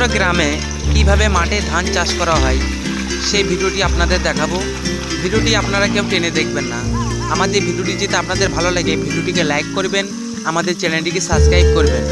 গ্রামে কীভাবে মাঠে ধান চাষ করা হয়, সেই ভিডিওটি আপনাদের দেখাবো। ভিডিওটি আপনারা কেউ টেনে দেখবেন না। আমাদের ভিডিওটি যদি আপনাদের ভালো লাগে, ভিডিওটিকে লাইক করবেন, আমাদের চ্যানেলটিকে সাবস্ক্রাইব করবেন।